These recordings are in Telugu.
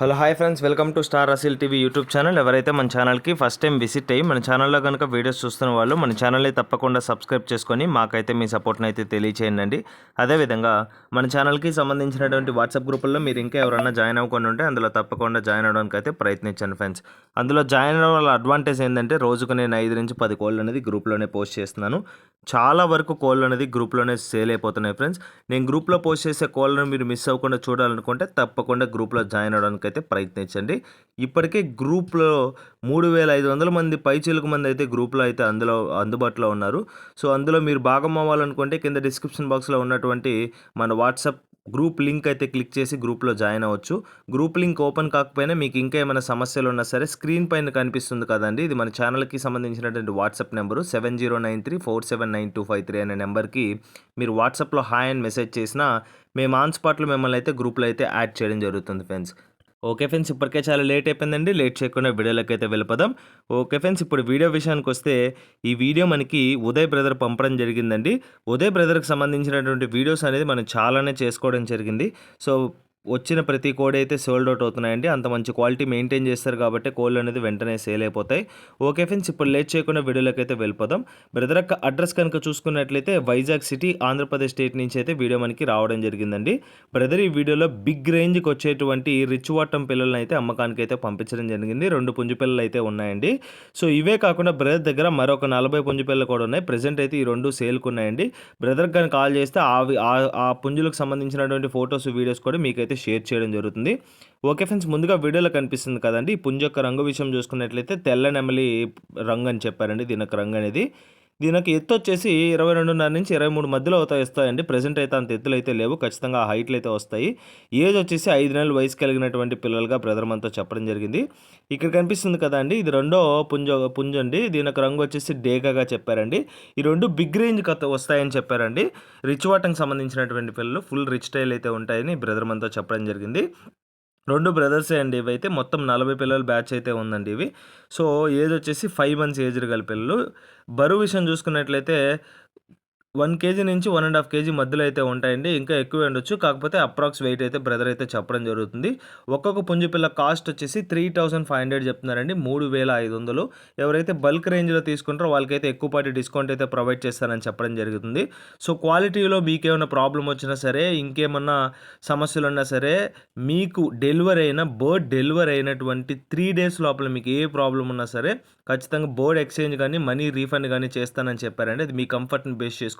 Hello hi friends. Welcome to star Aseel TV YouTube channel. ఎవరైతే మన ఛానల్కి ఫస్ట్ టైం విజిట్ అయ్యి మన ఛానల్లో కనుక వీడియోస్ చూస్తున్న వాళ్ళు మన ఛానల్ని తప్పకుండా సబ్స్క్రైబ్ చేసుకొని మాకైతే మీ సపోర్ట్ని అయితే తెలియచేయండి అదేవిధంగా మన ఛానల్కి సంబంధించినటువంటి వాట్సాప్ గ్రూపుల్లో మీరు ఇంకా ఎవరైనా జాయిన్ అవ్వకుండా ఉంటే అందులో తప్పకుండా జాయిన్ అవ్వడానికి అయితే ప్రయత్నించండి ఫ్రెండ్స్. అందులో జాయిన్ అవ్వడం వల్ల అడ్వాంటేజ్ ఏంటంటే రోజుకు నేను ఐదు నుంచి పది కోళ్ళు అనేది గ్రూప్లోనే పోస్ట్ చేస్తున్నాను. చాలా వరకు కోళ్ళు అనేది గ్రూప్లోనే సేల్ అయిపోతున్నాయి ఫ్రెండ్స్. నేను గ్రూప్లో పోస్ట్ చేసే కోళ్ళను మీరు మిస్ అవ్వకుండా చూడాలనుకుంటే తప్పకుండా గ్రూప్లో జాయిన్ అవ్వడానికి అయితే ప్రయత్నించండి. ఇప్పటికే గ్రూప్లో మూడు వేల ఐదు వందల మంది పైచీలకు మంది అయితే గ్రూప్లో అయితే అందులో అందుబాటులో ఉన్నారు. సో అందులో మీరు భాగం అవ్వాలనుకుంటే కింద డిస్క్రిప్షన్ బాక్స్లో ఉన్నటువంటి మన వాట్సాప్ గ్రూప్ లింక్ అయితే క్లిక్ చేసి గ్రూప్లో జాయిన్ అవ్వచ్చు. గ్రూప్ లింక్ ఓపెన్ కాకపోయినా మీకు ఇంకా ఏమైనా సమస్యలు ఉన్నా సరే స్క్రీన్ పైన కనిపిస్తుంది కదండి. ఇది మన ఛానల్కి సంబంధించినటువంటి WhatsApp number seven zero nine three four seven nine two five three అనే నెంబర్కి మీరు వాట్సాప్లో హాయ్ అని మెసేజ్ చేసినా మేము ఆన్ స్పాట్లో మిమ్మల్ని అయితే గ్రూప్లో అయితే యాడ్ చేయడం జరుగుతుంది ఫ్రెండ్స్. ఓకే ఫ్రెండ్స్ ఇప్పటికే చాలా లేట్ అయిపోయిందండి. లేట్ చేయకుండా వీడియోలోకి అయితే వెళ్ళిపోదాం. ఓకే ఫ్రెండ్స్ ఇప్పుడు వీడియో విషయానికి వస్తే ఈ వీడియో మనకి ఉదయ్ బ్రదర్ పంపడం జరిగిందండి. ఉదయ్ బ్రదర్కి సంబంధించినటువంటి వీడియోస్ అనేది మనం చాలానే చేసుకోవడం జరిగింది. సో వచ్చిన ప్రతి కోడి అయితే సోల్డ్ అవుట్ అవుతున్నాయండి. అంత మంచి క్వాలిటీ మెయింటైన్ చేస్తారు కాబట్టి కోళ్ళు అనేది వెంటనే సేల్ అయిపోతాయి. ఓకే ఫ్రెండ్స్ ఇప్పుడు లేట్ చేయకుండా వీడియోలోకి అయితే వెళ్ళిపోదాం. బ్రదర్ అక్క అడ్రస్ కనుక చూసుకున్నట్లయితే వైజాగ్ సిటీ ఆంధ్రప్రదేశ్ స్టేట్ నుంచి అయితే వీడియో మనకి రావడం జరిగిందండి. బ్రదర్ ఈ వీడియోలో బిగ్ రేంజ్కి వచ్చేటువంటి రిచ్ వాటం పిల్లలని అయితే అమ్మకానికి అయితే పంపించడం జరిగింది. రెండు పుంజు పిల్లలు అయితే ఉన్నాయండి. సో ఇవే కాకుండా బ్రదర్ దగ్గర మరొక నలభై పుంజు పిల్లలు కూడా ఉన్నాయి. ప్రజెంట్ అయితే ఈ రెండు సేల్కున్నాయండి బ్రదర్ కానీ కాల్ చేస్తే ఆ ఆ పుంజులకు సంబంధించినటువంటి ఫొటోస్ వీడియోస్ కూడా మీకైతే అయితే షేర్ చేయడం జరుగుతుంది. ఓకే ఫ్రెండ్స్ ముందుగా వీడియోలో కనిపిస్తుంది కదండి ఈ పుంజ యొక్క రంగు విషయం చూసుకున్నట్లయితే తెల్ల నెమలి రంగు అని చెప్పారండి దీని యొక్క రంగు అనేది. దీనికి ఎత్తు వచ్చేసి ఇరవై రెండున్నర నుంచి ఇరవై మూడు మధ్యలో అవుతాయి వస్తాయండి ప్రజెంట్ అయితే అంత ఎత్తులు అయితే లేవు. ఖచ్చితంగా హైట్లు అయితే వస్తాయి. ఏజ్ వచ్చేసి ఐదు నెలల వయసు కలిగినటువంటి పిల్లలుగా బ్రదర్ మనతో చెప్పడం జరిగింది. ఇక్కడ కనిపిస్తుంది కదా అండి ఇది రెండో పుంజ పుంజ అండి. దీనికి రంగు వచ్చేసి డేగాగా చెప్పారండి. ఈ రెండు బిగ్ రేంజ్ కథ వస్తాయని చెప్పారండి. రిచ్ వాటర్కి సంబంధించినటువంటి పిల్లలు ఫుల్ రిచ్ స్టైల్ అయితే ఉంటాయని బ్రదర్ మనతో చెప్పడం జరిగింది. రెండు బ్రదర్సే అండి ఇవి అయితే మొత్తం నలభై పిల్లల బ్యాచ్ అయితే ఉందండి ఇవి. సో ఏజ్ వచ్చేసి ఫైవ్ మంత్స్ ఏజ్ గల పిల్లలు. బరువు విషయం చూసుకున్నట్లయితే వన్ కేజీ నుంచి వన్ అండ్ హాఫ్ కేజీ మధ్యలో అయితే ఉంటాయండి. ఇంకా ఎక్కువ ఉండొచ్చు. కాకపోతే అప్రాక్స్ వెయిట్ అయితే బ్రదర్ అయితే చెప్పడం జరుగుతుంది. ఒక్కొక్క పుంజు పిల్ల కాస్ట్ వచ్చేసి త్రీ థౌసండ్ ఫైవ్ హండ్రెడ్ చెప్తున్నారండి. మూడు వేల ఐదు వందలు. ఎవరైతే బల్క్ రేంజ్లో తీసుకుంటారో వాళ్ళకైతే ఎక్కువ పాటి డిస్కౌంట్ అయితే ప్రొవైడ్ చేస్తారని చెప్పడం జరుగుతుంది. సో క్వాలిటీలో మీకేమైనా ప్రాబ్లం వచ్చినా సరే ఇంకేమన్నా సమస్యలు ఉన్నా సరే మీకు డెలివరీ అయిన బర్డ్ డెలివరీ అయినటువంటి త్రీ డేస్ లోపల మీకు ఏ ప్రాబ్లం ఉన్నా సరే ఖచ్చితంగా బోర్డ్ ఎక్స్చేంజ్ కానీ మనీ రీఫండ్ కానీ చేస్తానని చెప్పారండి. అది మీ కంఫర్ట్ని బేస్ చేసుకుని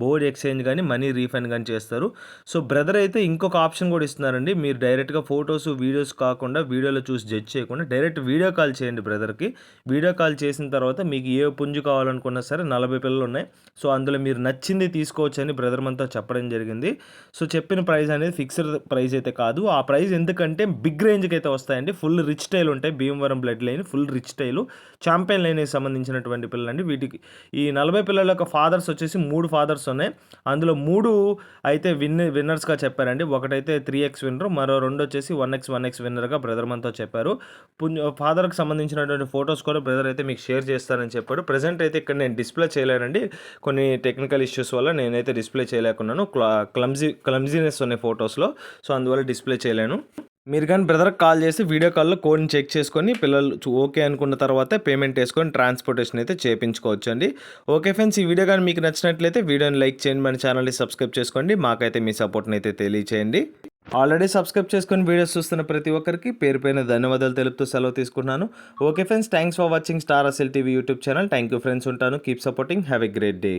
బోర్డ్ ఎక్స్చేంజ్ కానీ మనీ రీఫండ్ కానీ చేస్తారు. సో బ్రదర్ అయితే ఇంకొక ఆప్షన్ కూడా ఇస్తున్నారండి. మీరు డైరెక్ట్గా ఫొటోస్ వీడియోస్ కాకుండా వీడియోలో చూసి జడ్జ్ చేయకుండా డైరెక్ట్ వీడియో కాల్ చేయండి బ్రదర్కి. వీడియో కాల్ చేసిన తర్వాత మీకు ఏ పుంజు కావాలనుకున్నా సరే నలభై పిల్లలు ఉన్నాయి. సో అందులో మీరు నచ్చింది తీసుకోవచ్చు అని బ్రదర్ మనతో చెప్పడం జరిగింది. సో చెప్పిన ప్రైస్ అనేది ఫిక్స్డ్ ప్రైస్ అయితే కాదు. ఆ ప్రైస్ ఎందుకంటే బిగ్ రేంజ్కి అయితే వస్తాయండి. ఫుల్ రిచ్ స్టైల్ ఉంటాయి. Bhimavaram blood line full rich style. Champion లైన్కి సంబంధించినటువంటి పిల్లలండి. వీటికి ఈ నలభై పిల్లల యొక్క ఫాదర్స్ వచ్చేసి మూడు ఫాదర్స్ ఉన్నాయి. అందులో మూడు అయితే విన్ విన్నర్స్గా చెప్పారండి. ఒకటైతే త్రీ ఎక్స్ విన్నర్ మరో రెండు వచ్చేసి వన్ ఎక్స్ వన్ ఎక్స్ విన్నర్గా బ్రదర్ మనతో చెప్పారు. ఫాదర్కి సంబంధించినటువంటి ఫొటోస్ కూడా బ్రదర్ అయితే మీకు షేర్ చేస్తారని చెప్పాడు. ప్రజెంట్ అయితే ఇక్కడ నేను డిస్ప్లే చేయలేనండి. కొన్ని టెక్నికల్ ఇష్యూస్ వల్ల నేనైతే డిస్ప్లే చేయలేకున్నాను. క్లమ్జీ క్లమ్జీనెస్ ఉన్నాయి ఫొటోస్లో సో అందువల్ల డిస్ప్లే చేయలేను. మీరు కానీ బ్రదర్కి కాల్ చేసి వీడియో కాల్లో కోడ్ని చెక్ చేసుకొని పిల్లలు ఓకే అనుకున్న తర్వాత పేమెంట్ వేసుకొని ట్రాన్స్పోర్టేషన్ అయితే చేయించుకోవచ్చు అండి ఓకే ఫ్రెండ్స్ ఈ వీడియో కానీ మీకు నచ్చినట్లయితే వీడియోని లైక్ చేయండి మన ఛానల్ని సబ్స్క్రైబ్ చేసుకోండి మాకైతే మీ సపోర్ట్ని అయితే తెలియచేయండి. ఆల్రెడీ సబ్స్క్రైబ్ చేసుకొని వీడియోస్ చూస్తున్న ప్రతి ఒక్కరికి పేరు పైన ధన్యవాదాలు తెలుపుతూ సెలవు తీసుకున్నాను okay friends thanks for watching star Aseel TV YouTube channel. Thank you friends ఉంటాను. Keep supporting. Have a great day.